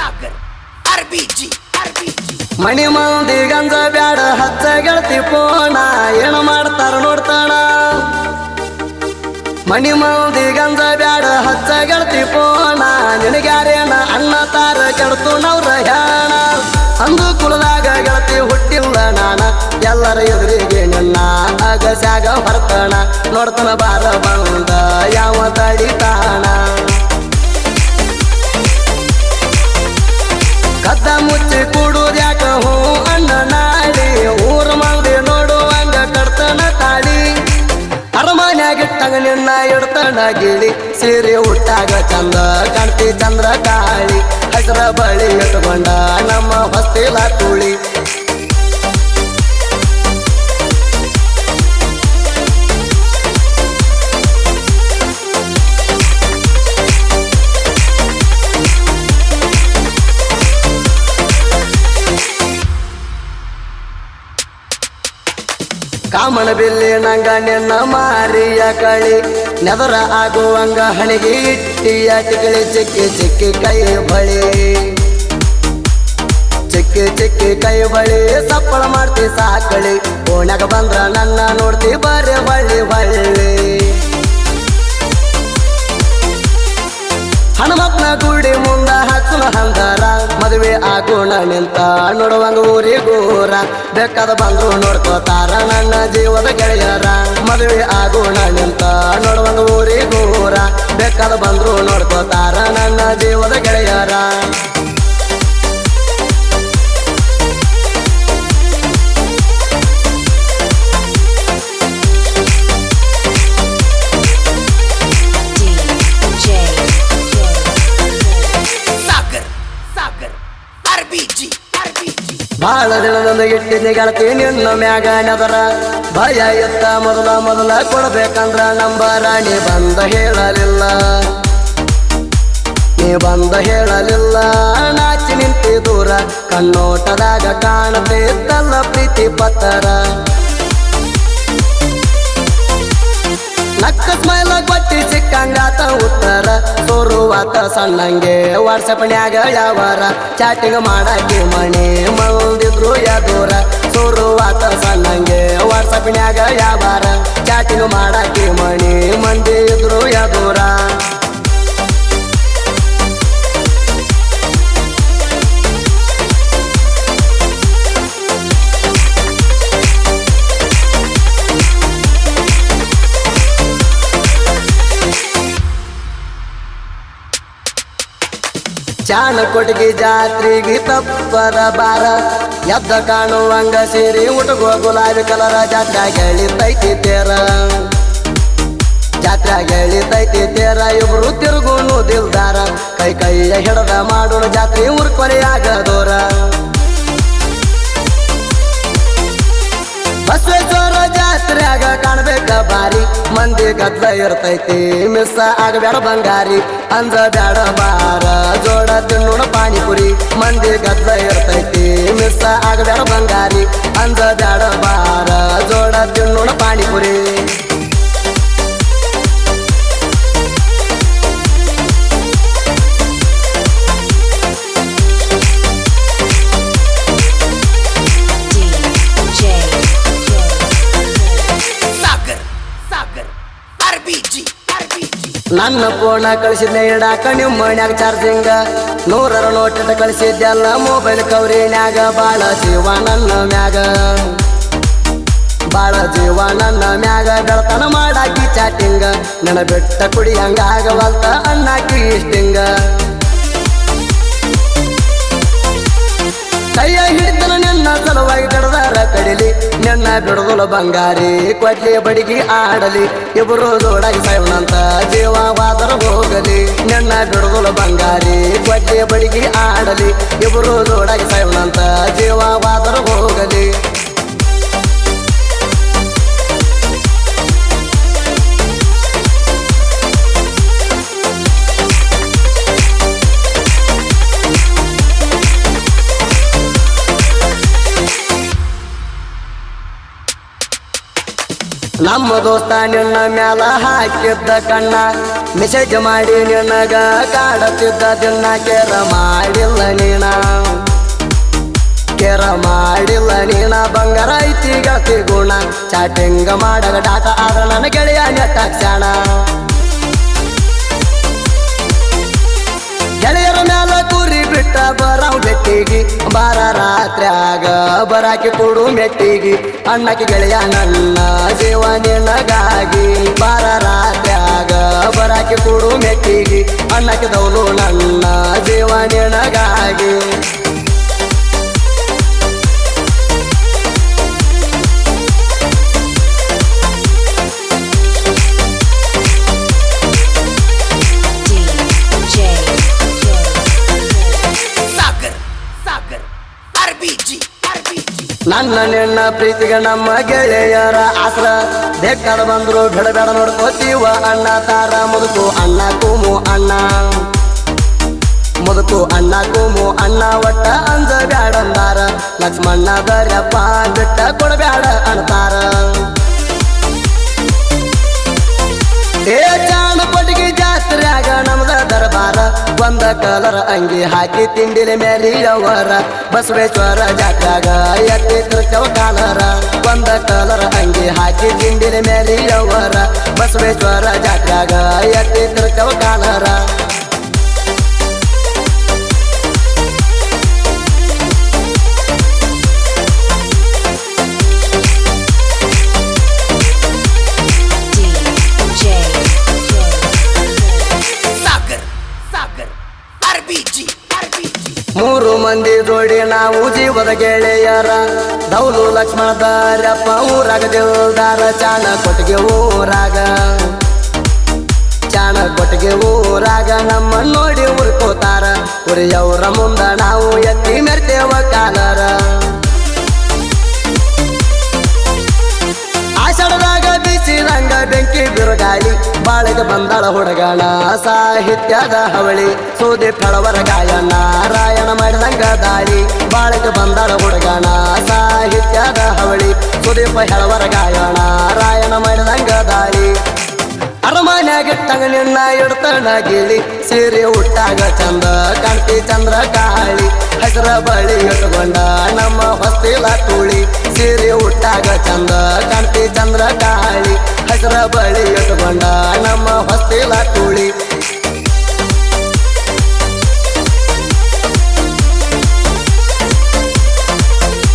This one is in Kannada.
RBG, ಅರ್ಬಿಜಿ ಮಣಿ ಮಂದಿ ಗಂಜ ಬ್ಯಾಡ ಹಚ್ಚ ಗೆಳತಿ ಪೋಣ ಏನು ಮಾಡ್ತಾರ ನೋಡ್ತಾಣ ಮಣಿ ಮಂದಿ ಗಂಜ ಬ್ಯಾಡ ಹಚ್ಚ ಗೆಳತಿ ಪೋಣ ನಿನಗ್ಯಾರೇನ ಅಣ್ಣ ತಾರ ಕೆಡ್ತು ನವ್ರ ಹ್ಯಾಣ? ಅಂದು ಕುಲದಾಗ ಗೆಳತಿ ಹುಟ್ಟಿಲ್ಲ ನಾನ ಎಲ್ಲರ ಎದುರಿಗೆ ನಿನ್ನ ಅಗಸ್ಯಾಗ ಹೊರತಣ. ನೋಡ್ತಾನ ಬಾರ ಬಂದ ಯಾವ ತಡಿತಾಣ ಇಡ್ತಣ ಗಿಳಿ ಸೀರೆ ಉಟ್ಟಾಗ ಚಂದ ಕಣ್ತಿ ಚಂದ್ರ ಕಾಳಿ. ಹಸಿರ ಬಳಿ ಇಟ್ಕೊಂಡ ನಮ್ಮ ಹೊಸ್ತಿಲ ತುಳಿ ಕಾಮನ ಬಿಲ್ಲಿ ನಂಗ ನಿನ್ನ ಮಾರಿಯ ಕಳಿ. ನೆದರ ಆಗುವಂಗ ಹಣಿಗೆ ಇಟ್ಟಿಯ ಟಿಕಳಿ ಚಿಕ್ಕಿ ಚಿಕ್ಕಿ ಕೈ ಬಳಿ. ಚಿಕ್ಕಿ ಚಿಕ್ಕಿ ಕೈ ಬಳಿ ಸಪ್ಪಳ ಮಾಡ್ತಿ ಸಾಕಳಿ. ಓಣ್ಯಾಗ ಬಂದ್ರ ನನ್ನ ನೋಡ್ತಿ ಬರೆ ಬಳ್ಳಿ ಬಳ್ಳಿ. ಹನುಮಪ್ಪನ ಗುಡಿ ಮುಂದ ಹಚ್ಚುವ ಹಂಗಾರ ಮದುವೆ ಆಗೋಣ ನಿಂತ. ನೋಡುವಂಗ ಊರಿಗೂರ ಬೇಕಾದ ಬಂದ್ರು ನೋಡ್ಕೋತಾರ ನನ್ನ ಜೀವದ ಗೆಳೆಯರ. ಮದುವೆ ಆಗೋಣ ನಿಂತ. ನೋಡುವಂಗ ಊರಿಗೂರ ಬೇಕಾದ ಬಂದ್ರು ನೋಡ್ಕೋತಾರ ನನ್ನ ಜೀವದ ಗೆಳೆಯರ. ಬಾಳ ದಿನದಿಂದ ಇಟ್ಟಿದ್ದೆ ಗೆಳತಿ, ನಿನ್ನ ಮ್ಯಾಗ ನದರ. ಭಯ ಎತ್ತ ಮೊದಲ ಮೊದಲ ಕೊಡ್ಬೇಕಂದ್ರ ನಂಬ ರಾಣಿ ಬಂದ ಹೇಳಲಿಲ್ಲ. ನೀ ಬಂದ ಹೇಳಲಿಲ್ಲ. ನಾಚಿ ನಿಂತಿ ದೂರ, ಕಣ್ಣೋಟದಾಗ ಕಾಣತಿದ್ದಲ್ಲ ಪ್ರೀತಿ ಪತ್ತರ. ಸೋರುವಾತ ಸಣ್ಣಂಗೆ. ವಾಟ್ಸಪ್ನ್ಯಾಗ ಯಾವಾರ ಚಾಟಿಂಗ್ ಮಾಡಾಕಿ ಮಣಿ ಮಂದಿದ್ರು ಯಾದೂರ. ಸೋರುವಾತ ಸಣ್ಣಂಗೆ. ವಾಟ್ಸಪ್ನ್ಯಾಗ ಯಾವಾರ ಚಾಟಿಂಗ್ ಮಾಡಾಕಿ ಮಣಿ ಮಂದಿ ಇದ್ರು ಯಾದೂರ. ಚಾಣ ಕೊಟ್ಟಿಗೆ ಜಾತ್ರೆಗೆ ತಪ್ಪದ ಬಾರ ಎದ್ದ ಕಾಣುವಂಗ ಸೇರಿ ಉಟಗೋ ಗುಲಾಬಿ ಕಲರ ಜಾತ್ರೆ ತೈತಿ ತೇರ. ಜಾತ್ರೆ ಎಳಿತೈತಿ ತೇರ, ಇಬ್ರು ತಿರುಗುನು ದಿಲ್ದಾರ. ಕೈ ಕೈಯ ಹಿಡದ ಮಾಡೋಣ ಜಾತ್ರೆ ಊರ್ ಕೊನೆಯಾಗದೋರ ಗದ್ಲ ಇರ್ತೈತಿ. ಮಿಸ್ ಆಗಬೇಡ ಬಂಗಾರಿ ಅಂದ ಬ್ಯಾಡ ಬಾರ. ಜೋಡ ತಿನ್ನೋಣ ಪಾನಿಪುರಿ, ಮಂದಿ ಗದ್ಲ ಇರ್ತೈತಿ. ಮಿಸ್ ಆಗಬೇಡ ಬಂಗಾರಿ ಅಂದ ಬ್ಯಾಡ ಬಾರ. ಜೋಡ ತಿನ್ನೋಣ ಪಾನಿಪುರಿ. ನನ್ನ ಫೋನ ಕಳಿಸಿದ್ನೆ ಇಡಾಕ ನಿಮ್ಮ ಮನ್ಯಾಗ ಚಾರ್ಜಿಂಗ. ನೂರರ ನೋಟಿಟ ಕಳಿಸಿದ್ದೆಲ್ಲ ಮೊಬೈಲ್ ಕವರಿನ್ಯಾಗ. ಬಾಳ ಜೀವ ನನ್ನ ಮ್ಯಾಗ. ಬಾಳ ಜೀವ ನನ್ನ ಮ್ಯಾಗ. ಬೆಳತನ ಮಾಡಾಕಿ ಚಾಟಿಂಗ ನನ್ನ ಬೆಟ್ಟ ಕುಡಿಯಂಗಾಗವಲ್ತ ಅಣ್ಣಾಕಿ ಇಷ್ಟಿಂಗ. ಕೈಯ ಹಿಡಿತನ ನನ್ನ ಸಲುವಾಗಿ ಕಡಿಲಿ ನಿನ್ನ ಬಿಡದಲು ಬಂಗಾರಿ, ಕೊಡ್ಲಿ ಬಡಿಗಿ ಆಡಲಿ ಇಬ್ಬರು ಜೋಡಾಗಿ ಸಾಯಂತ ಜೀವವಾದರ ಹೋಗಲಿ, ನಿನ್ನ ಬಿಡದಲು ಬಂಗಾರಿ, ಕೊಡ್ಲಿ ಬಡಿಗಿ ಆಡಲಿ ಇಬ್ಬರು ಜೋಡಾಗಿ ಸಾಯವನಂತ ನಮ್ಮ ದೋಸ್ತ ನಿನ್ನ ಮ್ಯಾಲ ಹಾಕಿದ್ದ ಕಣ್ಣ. ಮೆಸೇಜ್ ಮಾಡಿ ನಿನ್ನಗ ಕಾಡತಿದ್ದ ದಿನ ಕೇರ ಮಾಡಿಲ್ಲ ನೀನ. ಕೇರ ಮಾಡಿಲ್ಲ ನೀನ, ಬಂಗಾರ ಐತಿ ಗೆಳತಿ ಗುಣ. ಚಾಟಿಂಗ್ ಮಾಡಗ ಡಾಟ ಆದ್ರ ನನ್ನ ಗೆಳೆಯ ನೆಟ್ಟಾಕ್ಷಣ ಗೆಳೆಯರ ಮ್ಯಾಲ ಕುರಿ ಬಿಟ್ಟ ಬರ ಬೆಟ್ಟಿಗಿ. ಬಾರ ರಾತ್ರ್ಯಾಗ ಬರಾಕಿ ಕೊಡು ಮೆಟ್ಟಿಗಿ ಅಣ್ಣಕ್ಕೆ ಗೆಳೆಯ ನನ್ನ ಜೀವ ನಿನಗಾಗಿ. ಬಾರ ರಾತ್ರ್ಯಾಗ ಬರಾಕಿ ಕೊಡು ಮೆಟ್ಟಿಗಿ ಅಣ್ಣಕ್ಕೆ ದೌಲು ನನ್ನ ಜೀವ ನಿನಗಾಗಿ. ನನ್ನ ನಿನ್ನ ಪ್ರೀತಿಗೆ ನಮ್ಮ ಗೆಳೆಯರ ಆಸ್ರ. ಬೇಕಾದ ಬಂದ್ರು ಬಿಡಬೇಡ ನೋಡ್ಕೋತೀವ ಅಣ್ಣ ತಾರ. ಮುದುಕು ಅಣ್ಣ, ಕೂಮು ಅಣ್ಣ. ಮುದುಕು ಅಣ್ಣ, ಕೂಮು ಅಣ್ಣ, ಒಟ್ಟ ಅಂಜ ಬ್ಯಾಡಂದಾರ ಲಕ್ಷ್ಮಣ್ಣ ದರ್ಯಪ್ಪ ಬಿಟ್ಟ ಕೊಡಬ್ಯಾಡ ಅಂತಾರ. ಒಂದ ಕಲರ್ ಅಂಗಿ ಹಾಕಿ ತಿಂಡಿಲಿ ಮೇಲಿಯವರ ಬಸವೇಶ್ವರ ಜಾತ್ರಾಗ ಎತ್ತಿದ್ರು ಚೌಕಾಲರ. ಒಂದ ಕಲರ್ ಅಂಗಿ ಹಾಕಿ ತಿಂಡಿಲಿ ಮೇಲಿಯವರ ಬಸವೇಶ್ವರ ಜಾತ್ರಾಗ ಎತ್ತಿದ್ರು ಚೌಕಾಲರ. ನಾವು ಜೀವದ ಗೆಳೆಯರ. ದೌಲು ಲಕ್ಷ್ಮಣ ದಾರಪ್ಪ ಊರಾಗ, ದೇವದಾರ ಚಾಣ ಕೊಟ್ಟಿಗೆ ಊರಾಗ. ಚಾಣ ಕೊಟ್ಟಿಗೆ ಊರಾಗ ನಮ್ಮ ನೋಡಿ ಉರ್ಕೋತಾರ ಉರಿಯವ್ರ ಮುಂದ ನಾವು ಎತ್ತಿ ಮೆರ್ತೇವ ಕಾಲರ. ಬಾಳಿಗೆ ಬಂದಳ ಹುಡುಗಣ ಸಾಹಿತ್ಯದ ಹವಳಿ, ಸೂದಿ ಫಳವರ ಗಾಯನ. ರಾಯಣ ಮಾಡಿದಂಗ ದಾಳಿ ಬಾಳಿಗೆ ಬಂದಾಳ ಹುಡುಗಣ ಸಾಹಿತ್ಯದ ಹವಳಿ, ಸುದೀಪ ಹೆಳವರ ಗಾಯಣ ರಾಯಣ ಮಾಡಿದಂಗ ದಾಳಿ ಅರಮನೆಗೆ ನಿನ್ನ ಇಡ್ತಣ ಗಿಳಿ. ಸೀರೆ ಹುಟ್ಟಾಗ ಚಂದ ಕಾಣ್ತಿ ಚಂದ್ರ ಕಾಳಿ. ಹೆಸರ ಬಳಿ ಇಟ್ಕೊಂಡ ನಮ್ಮ ಹೊಸ್ತಿಲ ತುಳಿ. ಸೀರೆ ಉಟ್ಟಾಗ ಚಂದ ಕಾಣ್ತಿ ಚಂದ್ರ ಕಾಳಿ ಹೆಸರ ಬಳಿ ಇಟ್ಕೊಂಡ ನಮ್ಮ ಹೊಸ್ತಿಲ ತುಳಿ